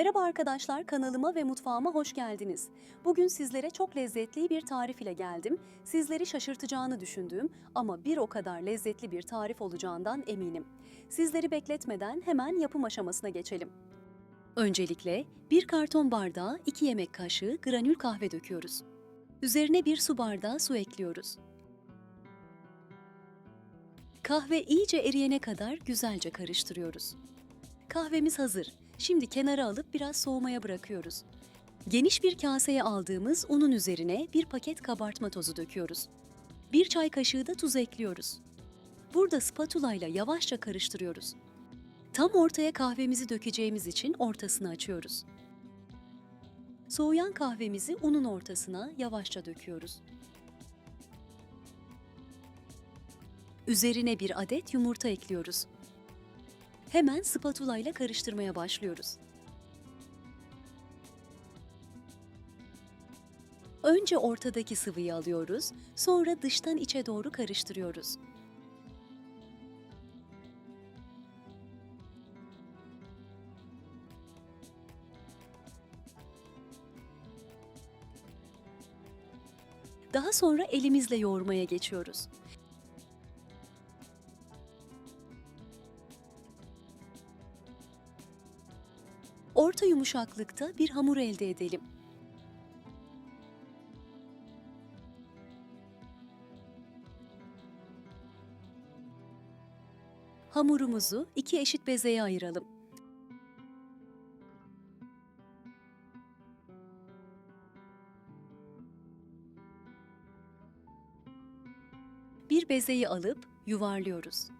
Merhaba arkadaşlar, kanalıma ve mutfağıma hoş geldiniz. Bugün sizlere çok lezzetli bir tarif ile geldim. Sizleri şaşırtacağını düşündüğüm ama bir o kadar lezzetli bir tarif olacağından eminim. Sizleri bekletmeden hemen yapım aşamasına geçelim. Öncelikle bir karton bardağa 2 yemek kaşığı granül kahve döküyoruz. Üzerine bir su bardağı su ekliyoruz. Kahve iyice eriyene kadar güzelce karıştırıyoruz. Kahvemiz hazır. Şimdi kenara alıp biraz soğumaya bırakıyoruz. Geniş bir kaseye aldığımız unun üzerine bir paket kabartma tozu döküyoruz. Bir çay kaşığı da tuz ekliyoruz. Burada spatula ile yavaşça karıştırıyoruz. Tam ortaya kahvemizi dökeceğimiz için ortasını açıyoruz. Soğuyan kahvemizi unun ortasına yavaşça döküyoruz. Üzerine bir adet yumurta ekliyoruz. Hemen spatula ile karıştırmaya başlıyoruz. Önce ortadaki sıvıyı alıyoruz, sonra dıştan içe doğru karıştırıyoruz. Daha sonra elimizle yoğurmaya geçiyoruz. Yumuşaklıkta bir hamur elde edelim. Hamurumuzu iki eşit bezeye ayıralım. Bir bezeyi alıp yuvarlıyoruz.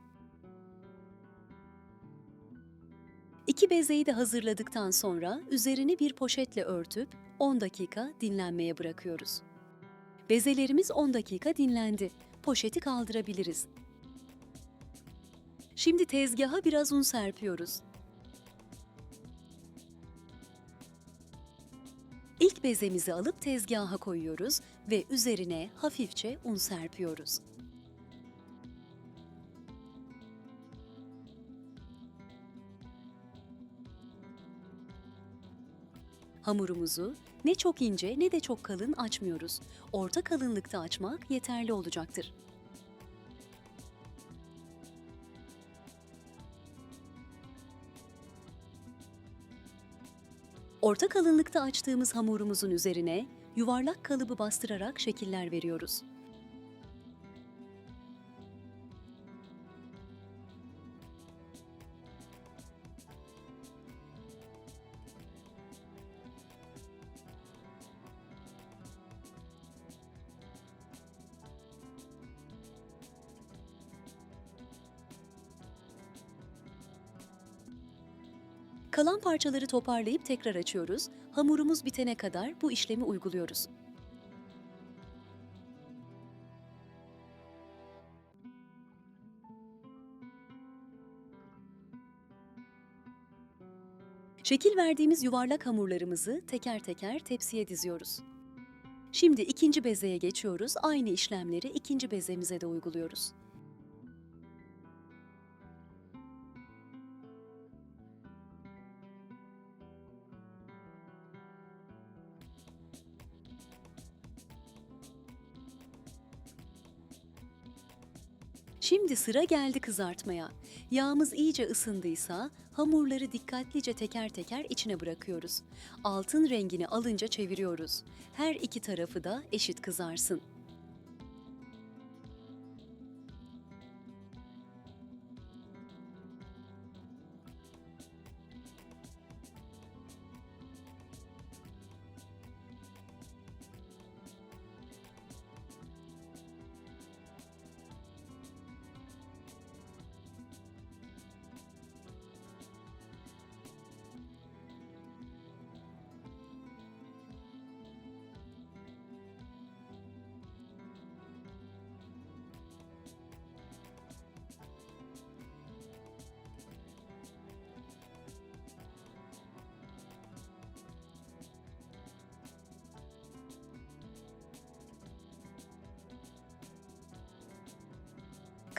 İki bezeyi de hazırladıktan sonra üzerini bir poşetle örtüp 10 dakika dinlenmeye bırakıyoruz. Bezelerimiz 10 dakika dinlendi. Poşeti kaldırabiliriz. Şimdi tezgaha biraz un serpiyoruz. İlk bezemizi alıp tezgaha koyuyoruz ve üzerine hafifçe un serpiyoruz. Hamurumuzu ne çok ince ne de çok kalın açmıyoruz. Orta kalınlıkta açmak yeterli olacaktır. Orta kalınlıkta açtığımız hamurumuzun üzerine yuvarlak kalıbı bastırarak şekiller veriyoruz. Kalan parçaları toparlayıp tekrar açıyoruz. Hamurumuz bitene kadar bu işlemi uyguluyoruz. Şekil verdiğimiz yuvarlak hamurlarımızı teker teker tepsiye diziyoruz. Şimdi ikinci bezeye geçiyoruz. Aynı işlemleri ikinci bezemize de uyguluyoruz. Şimdi sıra geldi kızartmaya. Yağımız iyice ısındıysa hamurları dikkatlice teker teker içine bırakıyoruz. Altın rengini alınca çeviriyoruz. Her iki tarafı da eşit kızarsın.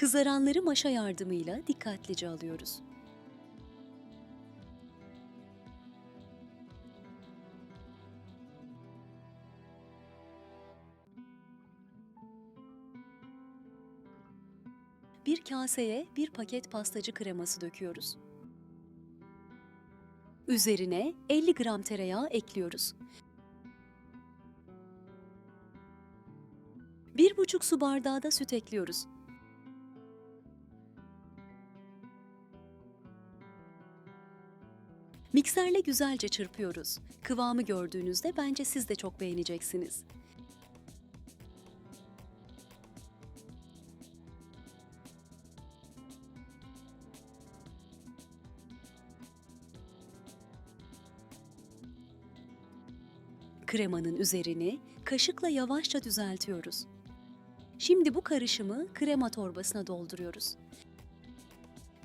Kızaranları maşa yardımıyla dikkatlice alıyoruz. Bir kaseye bir paket pastacı kreması döküyoruz. Üzerine 50 gram tereyağı ekliyoruz. 1,5 su bardağı da süt ekliyoruz. Mikserle güzelce çırpıyoruz. Kıvamı gördüğünüzde bence siz de çok beğeneceksiniz. Kremanın üzerini kaşıkla yavaşça düzeltiyoruz. Şimdi bu karışımı krema torbasına dolduruyoruz.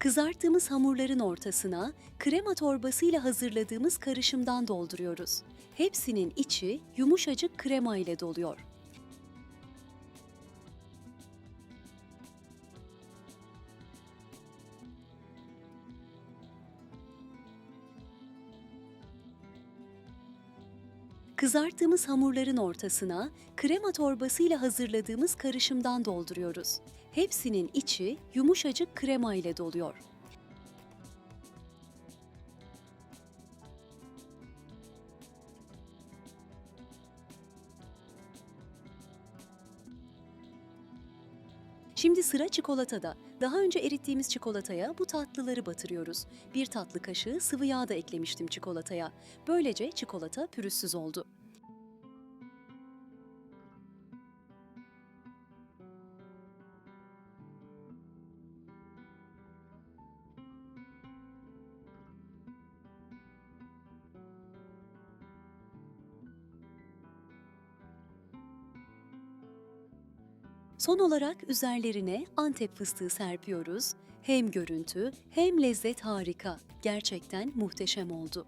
Kızarttığımız hamurların ortasına krema torbasıyla hazırladığımız karışımdan dolduruyoruz. Hepsinin içi yumuşacık krema ile doluyor. Kızarttığımız hamurların ortasına krema torbasıyla hazırladığımız karışımdan dolduruyoruz. Hepsinin içi yumuşacık krema ile doluyor. Şimdi sıra çikolatada. Daha önce erittiğimiz çikolataya bu tatlıları batırıyoruz. Bir tatlı kaşığı sıvı yağ da eklemiştim çikolataya. Böylece çikolata pürüzsüz oldu. Son olarak üzerlerine Antep fıstığı serpiyoruz. Hem görüntü hem lezzet harika. Gerçekten muhteşem oldu.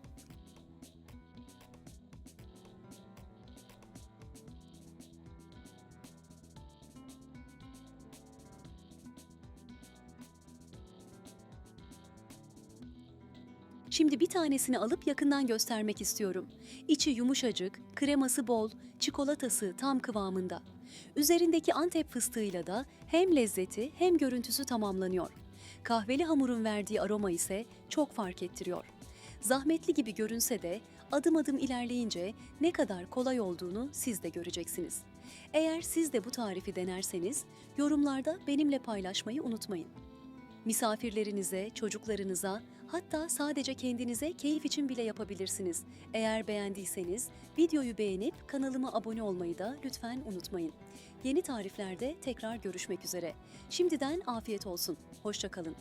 Şimdi bir tanesini alıp yakından göstermek istiyorum. İçi yumuşacık, kreması bol, çikolatası tam kıvamında. Üzerindeki Antep fıstığıyla da hem lezzeti hem görüntüsü tamamlanıyor. Kahveli hamurun verdiği aroma ise çok fark ettiriyor. Zahmetli gibi görünse de adım adım ilerleyince ne kadar kolay olduğunu siz de göreceksiniz. Eğer siz de bu tarifi denerseniz yorumlarda benimle paylaşmayı unutmayın. Misafirlerinize, çocuklarınıza, hatta sadece kendinize keyif için bile yapabilirsiniz. Eğer beğendiyseniz videoyu beğenip kanalıma abone olmayı da lütfen unutmayın. Yeni tariflerde tekrar görüşmek üzere. Şimdiden afiyet olsun. Hoşçakalın.